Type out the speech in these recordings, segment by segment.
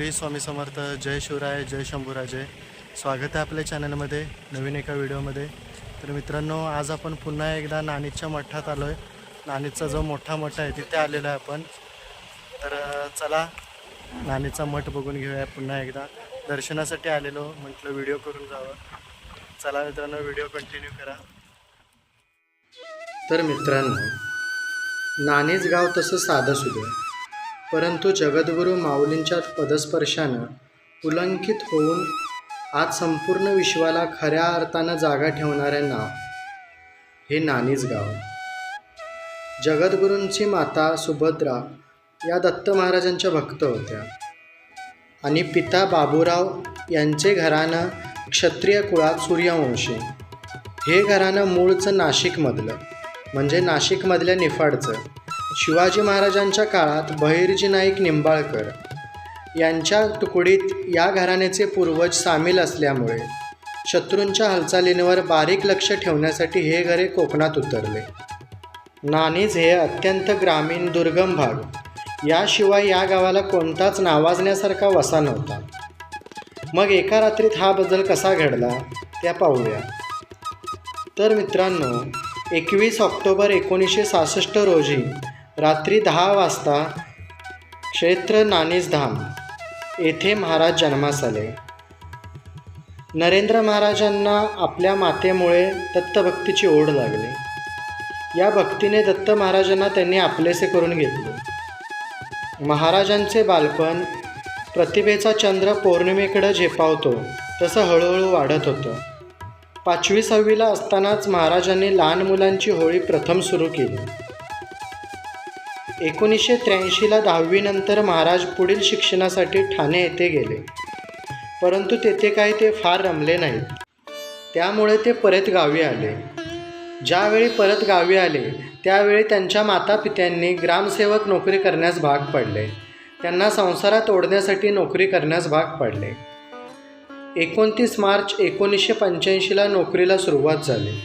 श्री स्वामी समर्थ जय शिवराय जय शंभूराजय स्वागत आहे आपल्या चॅनलमध्ये नवीन एका व्हिडिओमध्ये. तर मित्रांनो आज आपण पुन्हा एकदा नाणीच्या मठात आलो आहे नाणीचा जो मोठा मठ आहे तिथे आलेलो आहे आपण. तर चला नाणीचा मठ बघून घेऊया पुन्हा एकदा. दर्शनासाठी आलेलो म्हटलं व्हिडिओ करून जावं. चला मित्रांनो व्हिडिओ कंटिन्यू करा. तर मित्रांनो नाणीच गाव तसं साधं सुद्धा परंतु जगद्गुरू माऊलींच्या पदस्पर्शानं पुलंकित होऊन आज संपूर्ण विश्वाला खऱ्या अर्थानं जागा ठेवणारे नाव हे नानीज गाव जगद्गुरूंची माता सुभद्रा या दत्त महाराजांच्या भक्त होत्या. आणि पिता बाबूराव यांचे घराणं क्षत्रिय कुळात सूर्यवंशी. हे घराणं मूळचं नाशिकमधलं म्हणजे नाशिकमधल्या निफाडचं. शिवाजी महाराजांच्या काळात बहिर्जी नाईक निंबाळकर यांच्या तुकडीत या घराण्याचे पूर्वज सामील असल्यामुळे शत्रूंच्या हालचालींवर बारीक लक्ष ठेवण्यासाठी हे घरे कोकणात उतरले. नाणीज हे अत्यंत ग्रामीण दुर्गम भाग. याशिवाय या गावाला कोणताच नावाजण्यासारखा वसा नव्हता. मग एका रात्रीत हा बदल कसा घडला त्या पाहूया. तर मित्रांनो एकवीस ऑक्टोबर एकोणीसशे सहासष्ट रोजी रात्री दहा वाजता क्षेत्र नाणीजधाम येथे महाराज जन्मास आले. नरेंद्र महाराजांना आपल्या मातेमुळे दत्तभक्तीची ओढ लागली. या भक्तीने दत्त महाराजांना त्यांनी आपलेसे करून घेतले. महाराजांचे बालपण प्रतिभेचा चंद्र पौर्णिमेकडं झेपावतो तसं हळूहळू वाढत होतं. पाचवी सहावीला असतानाच महाराजांनी लहान मुलांची होळी प्रथम सुरू केली. एकोणीसशे त्र्याऐंशीला दहावीनंतर महाराज पुढील शिक्षणासाठी ठाणे येथे गेले. परंतु तेथे काही ते फार रमले नाहीत त्यामुळे ते परत गावी आले. ज्यावेळी परत गावी आले त्यावेळी त्यांच्या मातापित्यांनी ग्रामसेवक नोकरी करण्यास भाग पडले. त्यांना संसारात ओढण्यासाठी नोकरी करण्यास भाग पडले. एकोणतीस मार्च एकोणीसशे पंच्याऐंशीला नोकरीला सुरुवात झाली.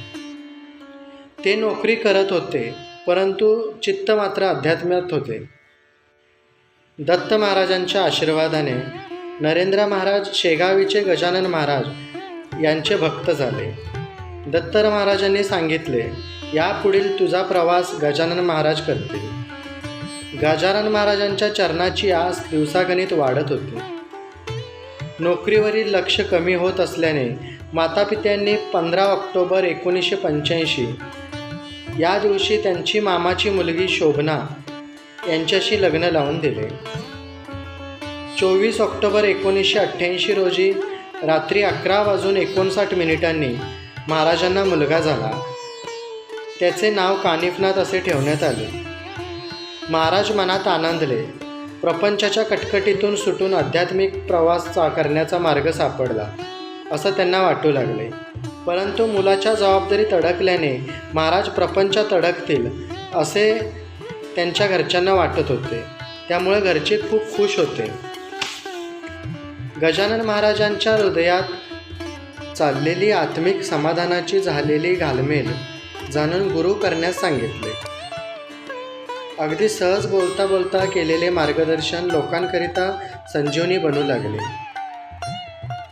ते नोकरी करत होते. परंतु चित्त मात्र अध्यात्मात होते. दत्त महाराजांच्या आशीर्वादाने नरेंद्र महाराज शेगावीचे गजानन महाराज यांचे भक्त झाले. दत्त महाराजांनी सांगितले यापुढील तुझा प्रवास गजानन महाराज करतील. गजानन महाराजांच्या चरणाची आस दिवसागणित वाढत होती. नोकरीवरील लक्ष कमी होत असल्याने मातापित्यांनी पंधरा ऑक्टोबर एकोणीसशे पंच्याऐंशी या दिवशी त्यांची मामाची मुलगी शोभना यांच्याशी लग्न लावून दिले. चोवीस ऑक्टोबर एकोणीसशे अठ्ठ्याऐंशी रोजी रात्री अकरा वाजून एकोणसाठ मिनिटांनी महाराजांना मुलगा झाला. त्याचे नाव कानिफनाथ असे ठेवण्यात आले. महाराज मनात आनंदले. प्रपंचाच्या कटकटीतून सुटून आध्यात्मिक प्रवास चा करण्याचा मार्ग सापडला असं त्यांना वाटू लागले. परंतु मुलाच्या जबाबदारीत अडकल्याने महाराज प्रपंचात अडकतील असे त्यांच्या घरच्यांना वाटत होते. त्यामुळे घरचे खूप खुश होते. गजानन महाराजांच्या हृदयात चाललेली आत्मिक समाधानाची झालेली घालमेल जाणून गुरु करण्यास सांगितले. अगदी सहज बोलता बोलता केलेले मार्गदर्शन लोकांकरिता संजीवनी बनू लागले.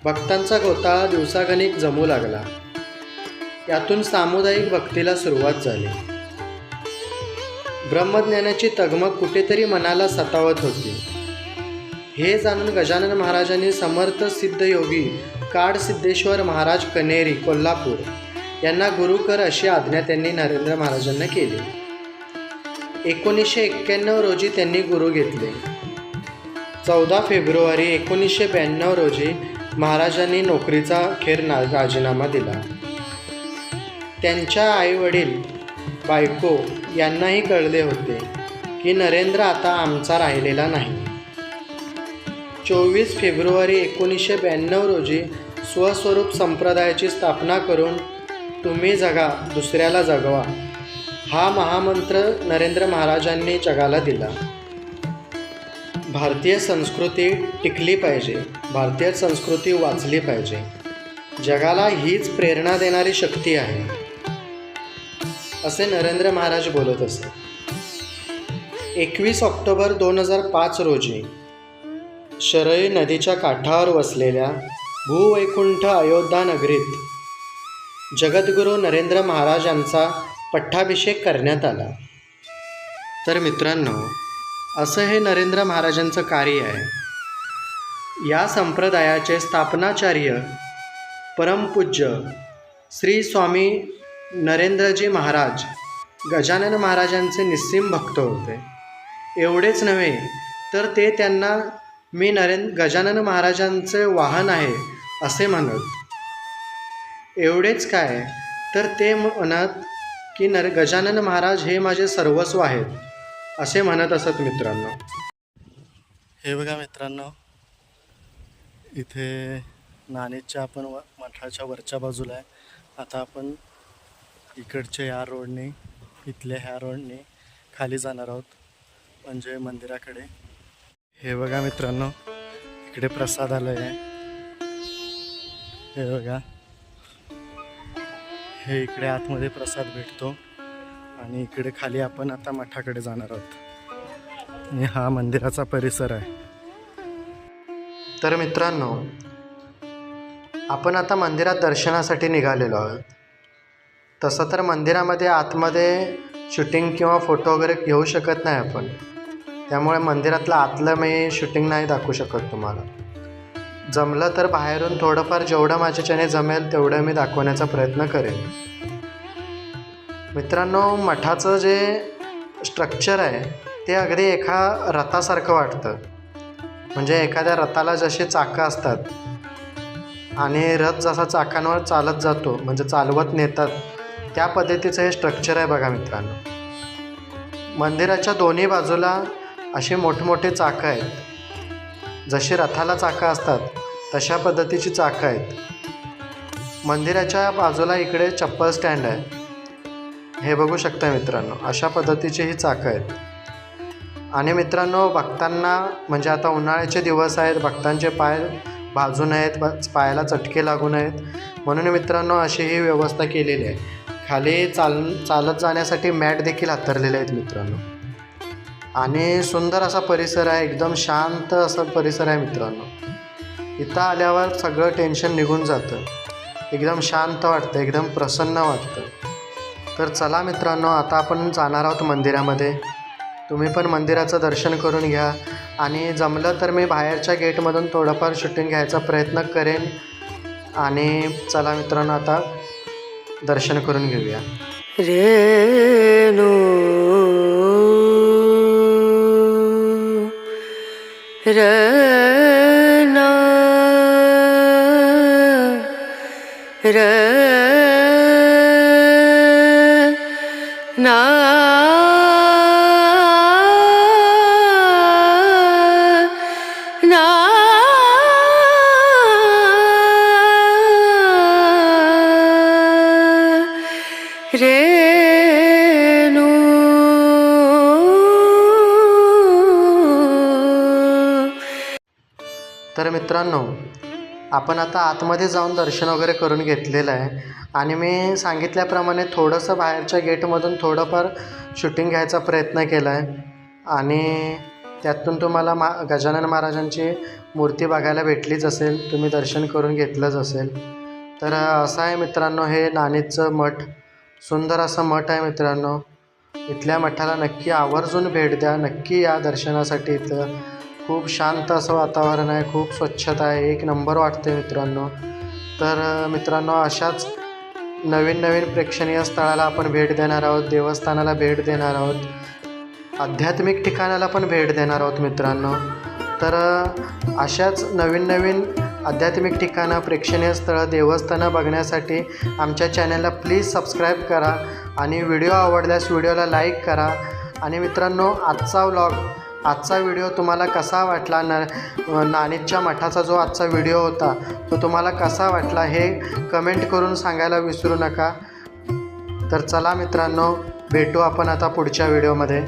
भक्तांचा गोताळा दिवसागणिक जमू लागला. यातून सामुदायिक भक्तीला सुरुवात झाली. ब्रह्मज्ञानाची तगमग कुठेतरी मनाला सतावत होती. हे जाणून गजानन महाराजांनी समर्थ सिद्ध योगी काड सिद्धेश्वर महाराज कनेरी कोल्हापूर यांना गुरु कर अशी आज्ञा त्यांनी नरेंद्र महाराजांना केली. एकोणीसशे एक्क्याण्णव रोजी त्यांनी गुरु घेतले. चौदा फेब्रुवारी एकोणीसशे ब्याण्णव रोजी महाराजांनी नोकरीचा खेर ना राजीनामा दिला. त्यांच्या आईवडील बायको यांनाही कळले होते की नरेंद्र आता आमचा राहिलेला नाही. चोवीस फेब्रुवारी एकोणीसशे ब्याण्णव रोजी स्वस्वरूप संप्रदायाची स्थापना करून तुम्ही जगा दुसऱ्याला जगवा हा महामंत्र नरेंद्र महाराजांनी जगाला दिला. भारतीय संस्कृती टिकली पाहिजे भारतीय संस्कृती वाचली पाहिजे. जगाला हीच प्रेरणा देणारी शक्ती आहे. असे नरेंद्र महाराज बोलत असत एकवीस ऑक्टोबर दोन हजार पाच रोजी शरयू नदीच्या काठावर वसलेल्या भूवैकुंठ अयोध्या नगरीत जगद्गुरू नरेंद्र महाराजांचा पट्टाभिषेक करण्यात आला. तर मित्रांनो असं हे नरेंद्र महाराजांचं कार्य आहे. या संप्रदायाचे स्थापनाचार्य परमपूज्य श्री स्वामी नरेंद्रजी महाराज गजानन महाराजांचे निस्सीम भक्त होते. एवढेच नव्हे तर ते त्यांना मी नरेंद्र गजानन महाराजांचे वाहन आहे असे म्हणत. एवढेच काय तर ते म्हणत की नर गजानन महाराज हे माझे सर्वस्व आहेत असे म्हणत असत मित्रांनो. हे बघा मित्रांनो इथे नाणेच्या आपण व मठाच्या वरच्या बाजूला आहे. आता आपण इकडच्या ह्या रोडने इथल्या ह्या रोडने खाली जाणार आहोत म्हणजे मंदिराकडे. हे बघा मित्रांनो इकडे प्रसादालय आहे हे बघा. हे इकडे आतमध्ये प्रसाद भेटतो आणि इकडे खाली आपण आता मठाकडे जाणार आहोत. आणि हा मंदिराचा परिसर आहे. तर मित्रांनो आपण आता मंदिरात दर्शनासाठी निघालेलो आहोत. तसं तर मंदिरामध्ये आतमध्ये शूटिंग किंवा फोटो वगैरे घेऊ शकत नाही आपण. त्यामुळे मंदिरातलं आतलं मी शूटिंग नाही दाखवू शकत तुम्हाला. जमलं तर बाहेरून थोडंफार जेवढं माझ्याच्याने जमेल तेवढं मी दाखवण्याचा प्रयत्न करेन. मित्रांनो मठाचं जे स्ट्रक्चर आहे ते अगदी एका रथासारखं वाटतं. म्हणजे एखाद्या रथाला जशी चाकं असतात आणि रथ जसा चाकांवर चालत जातो म्हणजे चालवत नेतात त्या पद्धतीचं हे स्ट्रक्चर आहे बघा मित्रांनो. मंदिराच्या दोन्ही बाजूला अशी मोठमोठे चाकं आहेत. जशी रथाला चाकं असतात तशा पद्धतीची चाकं आहेत. मंदिराच्या बाजूला इकडे चप्पल स्टँड आहे. हे बघू शकता मित्रांनो अशा पद्धतीची ही चाकं आहेत. आणि मित्रांनो भक्तांना म्हणजे आता उन्हाळ्याचे दिवस आहेत भक्तांचे पाय भाजू नयेत पायाला चटके लागू नयेत. म्हणून मित्रांनो अशी ही व्यवस्था केलेली आहे. खाली चाल चालत जाण्यासाठी मॅट देखील हातरलेले आहेत मित्रांनो. आणि सुंदर असा परिसर आहे एकदम शांत असा परिसर आहे मित्रांनो. इथं आल्यावर सगळं टेन्शन निघून जातं. एकदम शांत वाटतं एकदम प्रसन्न वाटतं. तर चला मित्रांनो आता आपण जाणार आहोत मंदिरामध्ये. तुम्ही पण मंदिराचं दर्शन करून घ्या. आणि जमलं तर मी बाहेरच्या गेटमधून थोडंफार शूटिंग घ्यायचा प्रयत्न करेन. आणि चला मित्रांनो आता दर्शन करून घेऊया. रेणु रे मित्रांनो आपण आता आतमध्ये जाऊन दर्शन वगैरे करून घेतलेलं आहे. आणि मी सांगितल्याप्रमाणे थोडंसं बाहेरच्या गेटमधून थोडंफार शूटिंग घ्यायचा प्रयत्न केला आहे. आणि त्यातून तुम्हाला मा गजानन महाराजांची मूर्ती बघायला भेटलीच असेल तुम्ही दर्शन करून घेतलंच असेल. तर असं आहे मित्रांनो हे नाणीचं मठ सुंदर असं मठ आहे मित्रांनो. इथल्या मठाला नक्की आवर्जून भेट द्या नक्की या दर्शनासाठी इथं. खूप शांत असं वातावरण आहे खूप स्वच्छता आहे. एक नंबर वाटते मित्रांनो. तर मित्रांनो अशाच नवीन नवीन प्रेक्षणीय स्थळाला आपण भेट देणार आहोत देवस्थानाला भेट देणार आहोत आध्यात्मिक ठिकाणाला पण भेट देणार आहोत मित्रांनो. तर अशाच नवीन नवीन आध्यात्मिक ठिकाणं प्रेक्षणीय स्थळं देवस्थानं बघण्यासाठी आमच्या चॅनलला प्लीज सबस्क्राईब करा आणि व्हिडिओ आवडल्यास व्हिडिओला लाईक करा. आणि मित्रांनो आजचा व्लॉग आजचा व्हिडिओ तुम्हाला कसा वाटला? न नाणीच्या मठाचा जो आजचा व्हिडिओ होता तो तुम्हाला कसा वाटला हे कमेंट करून सांगायला विसरू नका. तर चला मित्रांनो भेटू आपण आता पुढच्या व्हिडिओमध्ये.